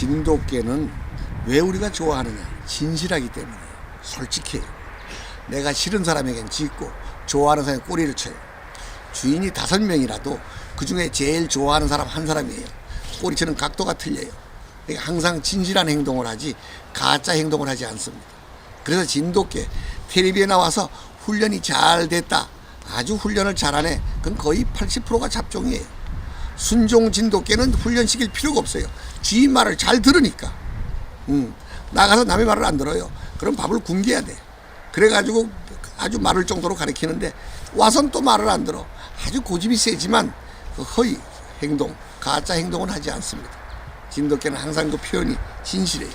진돗개는 왜 우리가 좋아하느냐? 진실하기 때문에 솔직해요. 내가 싫은 사람에겐 짖고 좋아하는 사람에 꼬리를 쳐요. 주인이 다섯 명이라도 그 중에 제일 좋아하는 사람 한 사람이에요. 꼬리 치는 각도가 틀려요. 그러니까 항상 진실한 행동을 하지 가짜 행동을 하지 않습니다. 그래서 진돗개 텔레비에 나와서 훈련이 잘 됐다. 아주 훈련을 잘하네. 그건 거의 80%가 잡종이에요. 순종 진돗개는 훈련시킬 필요가 없어요. 주인 말을 잘 들으니까. 음, 나가서 남의 말을 안 들어요. 그럼 밥을 굶겨야 돼. 그래가지고 아주 말을 정도로 가리키는데 와선 또 말을 안 들어. 아주 고집이 세지만 그 허위 행동, 가짜 행동은 하지 않습니다. 진돗개는 항상 그 표현이 진실해요.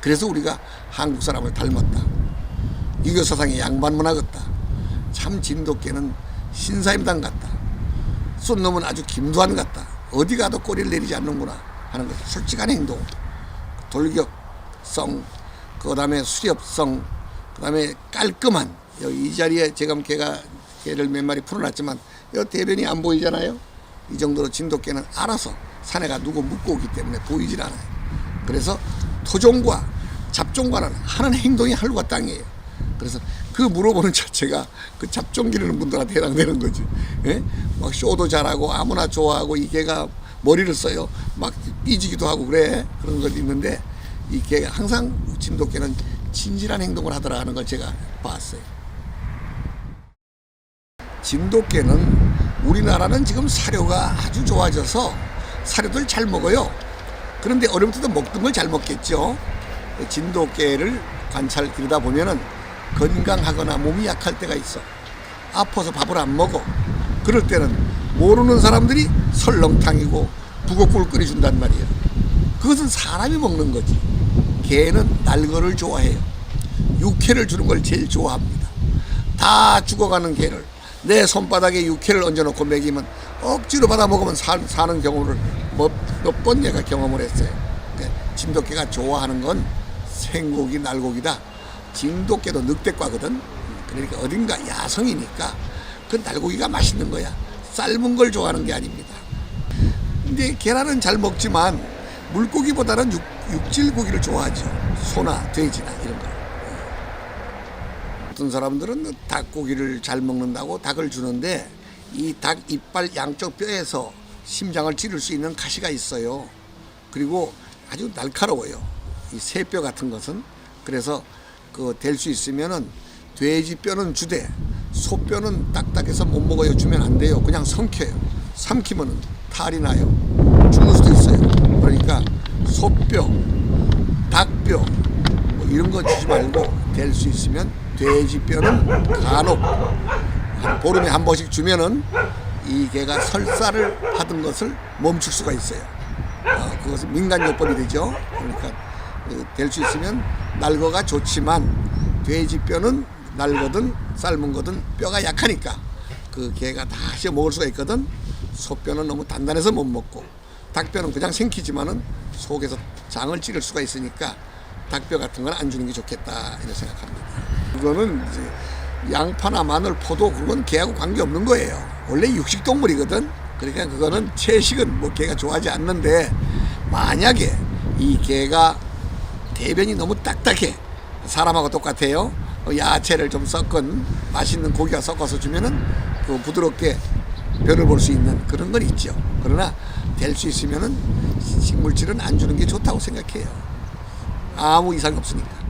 그래서 우리가 한국 사람을 닮았다. 유교 사상의 양반 문화 같다. 참 진돗개는 신사임당 같다. 쏜 놈은 아주 김두한 같다. 어디 가도 꼬리를 내리지 않는구나 하는 것. 솔직한 행동, 돌격성, 그 다음에 수렵성, 그 다음에 깔끔한. 여기 이 자리에 제가 개가 개를 몇 마리 풀어놨지만 이 대변이 안 보이잖아요. 이 정도로 진돗개는 알아서 산에가 누구 묻고 오기 때문에 보이질 않아요. 그래서 토종과 잡종과는 하는 행동이 하늘과 땅이에요. 그래서 그 물어보는 자체가 그 잡종 기르는 분들한테 해당되는 거지. 예? 막 쇼도 잘하고 아무나 좋아하고 이 개가 머리를 써요. 막 삐지기도 하고 그래. 그런 것 있는데 이 개가 항상 진돗개는 진실한 행동을 하더라 하는 걸 제가 봤어요. 진돗개는 우리나라는 지금 사료가 아주 좋아져서 사료들 잘 먹어요. 그런데 어려부터 먹던 걸 잘 먹겠죠. 진돗개를 관찰 들여다 보면은 건강하거나 몸이 약할 때가 있어. 아파서 밥을 안 먹어. 그럴 때는 모르는 사람들이 설렁탕이고 북어국을 끓여준단 말이야. 그것은 사람이 먹는 거지. 개는 날거를 좋아해요. 육회를 주는 걸 제일 좋아합니다. 다 죽어가는 개를 내 손바닥에 육회를 얹어놓고 먹이면 억지로 받아 먹으면 사, 사는 경우를 몇번 내가 경험을 했어요. 진돗개가 좋아하는 건 생고기, 날고기다. 진돗개도 늑대과거든. 그러니까 어딘가 야성이니까 그 날고기가 맛있는 거야. 삶은 걸 좋아하는 게 아닙니다. 근데 계란은 잘 먹지만 물고기보다는 육, 육질 고기를 좋아하죠. 소나 돼지나 이런 거. 어떤 사람들은 닭고기를 잘 먹는다고 닭을 주는데 이 닭 이빨 양쪽 뼈에서 심장을 찌를 수 있는 가시가 있어요. 그리고 아주 날카로워요. 이 새 뼈 같은 것은 그래서 그 될 수 있으면은 돼지 뼈는 주되 소 뼈는 딱딱해서 못 먹어요. 주면 안 돼요. 그냥 삼켜요. 삼키면은 탈이 나요. 죽을 수도 있어요. 그러니까 소뼈, 닭뼈 뭐 이런 거 주지 말고 될 수 있으면 돼지 뼈는 간혹 한 보름에 한 번씩 주면은 이 개가 설사를 하던 것을 멈출 수가 있어요. 어, 그것은 민간요법이 되죠. 그러니까 될 수 있으면 날거가 좋지만 돼지 뼈는 날거든 삶은 거든 뼈가 약하니까 그 개가 다 씹어 먹을 수가 있거든. 소뼈는 너무 단단해서 못 먹고 닭뼈는 그냥 생기지만은 속에서 장을 찌를 수가 있으니까 닭뼈 같은 건 안 주는 게 좋겠다 이런 생각합니다. 그거는 이제 양파나 마늘, 포도 그건 개하고 관계 없는 거예요. 원래 육식 동물이거든. 그러니까 그거는 채식은 뭐 개가 좋아하지 않는데 만약에 이 개가 대변이 너무 딱딱해 사람하고 똑같아요. 어, 야채를 좀 섞은 맛있는 고기가 섞어서 주면은 그 부드럽게 변을 볼 수 있는 그런 건 있죠. 그러나 될 수 있으면은 식물질은 안 주는 게 좋다고 생각해요. 아무 이상이 없으니까.